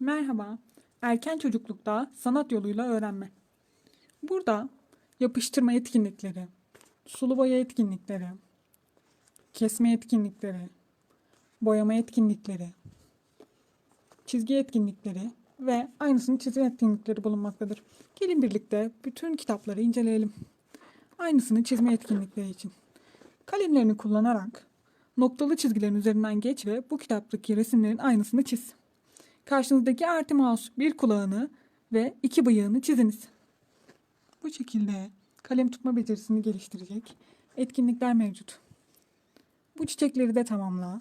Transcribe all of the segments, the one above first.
Merhaba. Erken çocuklukta sanat yoluyla öğrenme. Burada yapıştırma etkinlikleri, sulu boya etkinlikleri, kesme etkinlikleri, boyama etkinlikleri, çizgi etkinlikleri ve aynısını çizim etkinlikleri bulunmaktadır. Gelin birlikte bütün kitapları inceleyelim. Aynısını çizme etkinlikleri için. Kalemlerini kullanarak noktalı çizgilerin üzerinden geç ve bu kitaptaki resimlerin aynısını çiz. Karşınızdaki Arti Mouse bir kulağını ve iki bıyığını çiziniz. Bu şekilde kalem tutma becerisini geliştirecek etkinlikler mevcut. Bu çiçekleri de tamamla.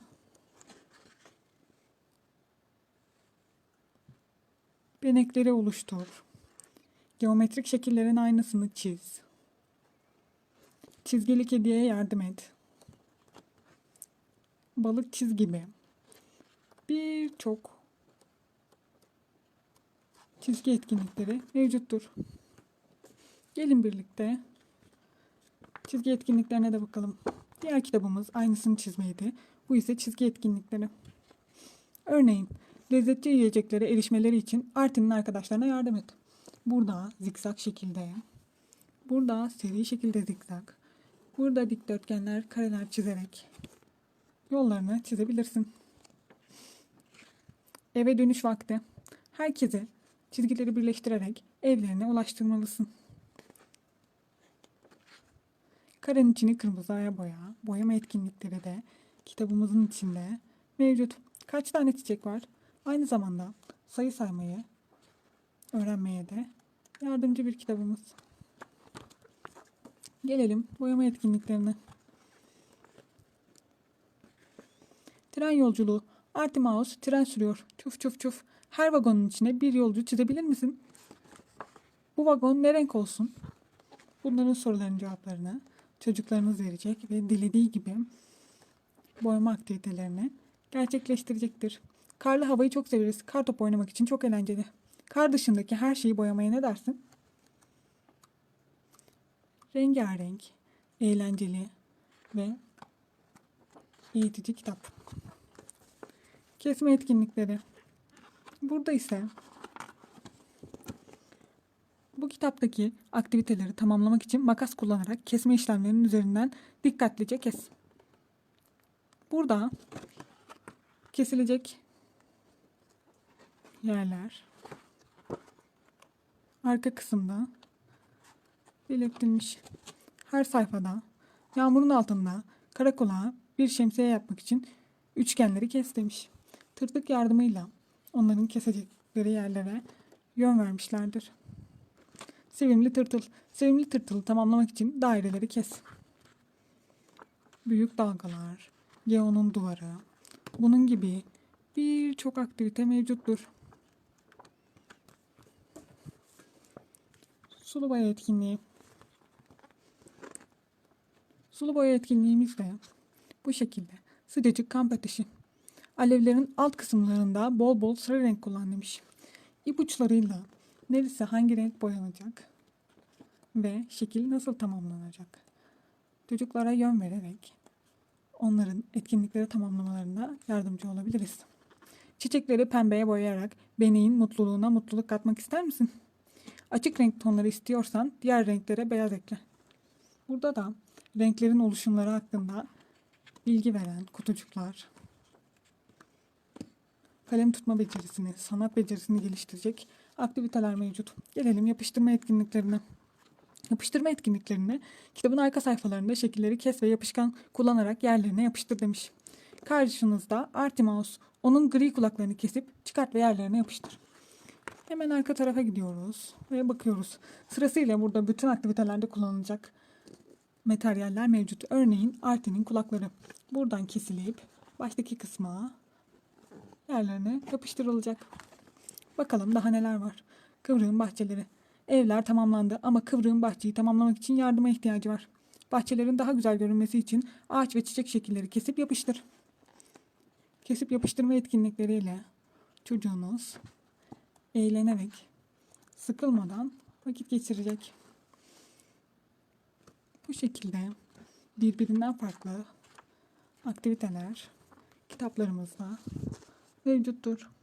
Benekleri oluştur. Geometrik şekillerin aynısını çiz. Çizgili kediye yardım et. Balık çiz gibi. Birçok çizgi etkinlikleri mevcuttur. Gelin birlikte çizgi etkinliklerine de bakalım. Diğer kitabımız aynısını çizmeydi. Bu ise çizgi etkinlikleri. Örneğin lezzetli yiyeceklere erişmeleri için Artin'in arkadaşlarına yardım et. Burada zikzak şekilde, burada seri şekilde zikzak, burada dikdörtgenler, kareler çizerek yollarını çizebilirsin. Eve dönüş vakti. Herkese çizgileri birleştirerek evlerine ulaştırmalısın. Karenin içini kırmızıya boya, boyama etkinlikleri de kitabımızın içinde mevcut. Kaç tane çiçek var? Aynı zamanda sayı saymayı öğrenmeye de yardımcı bir kitabımız. Gelelim boyama etkinliklerine. Tren yolculuğu. Artimaus tren sürüyor. Çuf çuf çuf. Her vagonun içine bir yolcu çizebilir misin? Bu vagon ne renk olsun? Bunların sorularının cevaplarını çocuklarınız verecek ve dilediği gibi boyama aktivitelerini gerçekleştirecektir. Karlı havayı çok severiz. Kar topu oynamak için çok eğlenceli. Kar dışındaki her şeyi boyamaya ne dersin? Rengarenk, eğlenceli ve eğitici kitap. Kesme etkinlikleri. Burada ise bu kitaptaki aktiviteleri tamamlamak için makas kullanarak kesme işlemlerinin üzerinden dikkatlice kes. Burada kesilecek yerler arka kısımda belirtilmiş. Her sayfada yağmurun altında karakola bir şemsiye yapmak için üçgenleri kes demiş. Tırtık yardımıyla onların kesecekleri yerlere yön vermişlerdir. Sevimli tırtıl. Sevimli tırtılı tamamlamak için daireleri kes. Büyük dalgalar, Geo'nun duvarı, bunun gibi birçok aktivite mevcuttur. Sulu boya etkinliği. Sulu boya etkinliğimiz de bu şekilde. Sıcacık kamp ateşi. Alevlerin alt kısımlarında bol bol sarı renk kullan demiş. İpuçlarıyla neresi hangi renk boyanacak ve şekil nasıl tamamlanacak? Çocuklara yön vererek onların etkinlikleri tamamlamalarına yardımcı olabiliriz. Çiçekleri pembeye boyayarak beneğin mutluluğuna mutluluk katmak ister misin? Açık renk tonları istiyorsan diğer renklere beyaz ekle. Burada da renklerin oluşumları hakkında bilgi veren kutucuklar, kalem tutma becerisini, sanat becerisini geliştirecek aktiviteler mevcut. Gelelim yapıştırma etkinliklerine. Yapıştırma etkinliklerini kitabın arka sayfalarında şekilleri kes ve yapışkan kullanarak yerlerine yapıştır demiş. Karşınızda Artimaus. Onun gri kulaklarını kesip çıkart ve yerlerine yapıştır. Hemen arka tarafa gidiyoruz ve bakıyoruz. Sırasıyla burada bütün aktivitelerde kullanılacak materyaller mevcut. Örneğin Artin'in kulakları. Buradan kesilip baştaki kısma yerlerine yapıştırılacak. Bakalım daha neler var. Kıvrığın bahçeleri. Evler tamamlandı ama kıvrığın bahçeyi tamamlamak için yardıma ihtiyacı var. Bahçelerin daha güzel görünmesi için ağaç ve çiçek şekilleri kesip yapıştır. Kesip yapıştırma etkinlikleriyle çocuğunuz eğlenerek, sıkılmadan vakit geçirecek. Bu şekilde birbirinden farklı aktiviteler kitaplarımızda mevcuttur.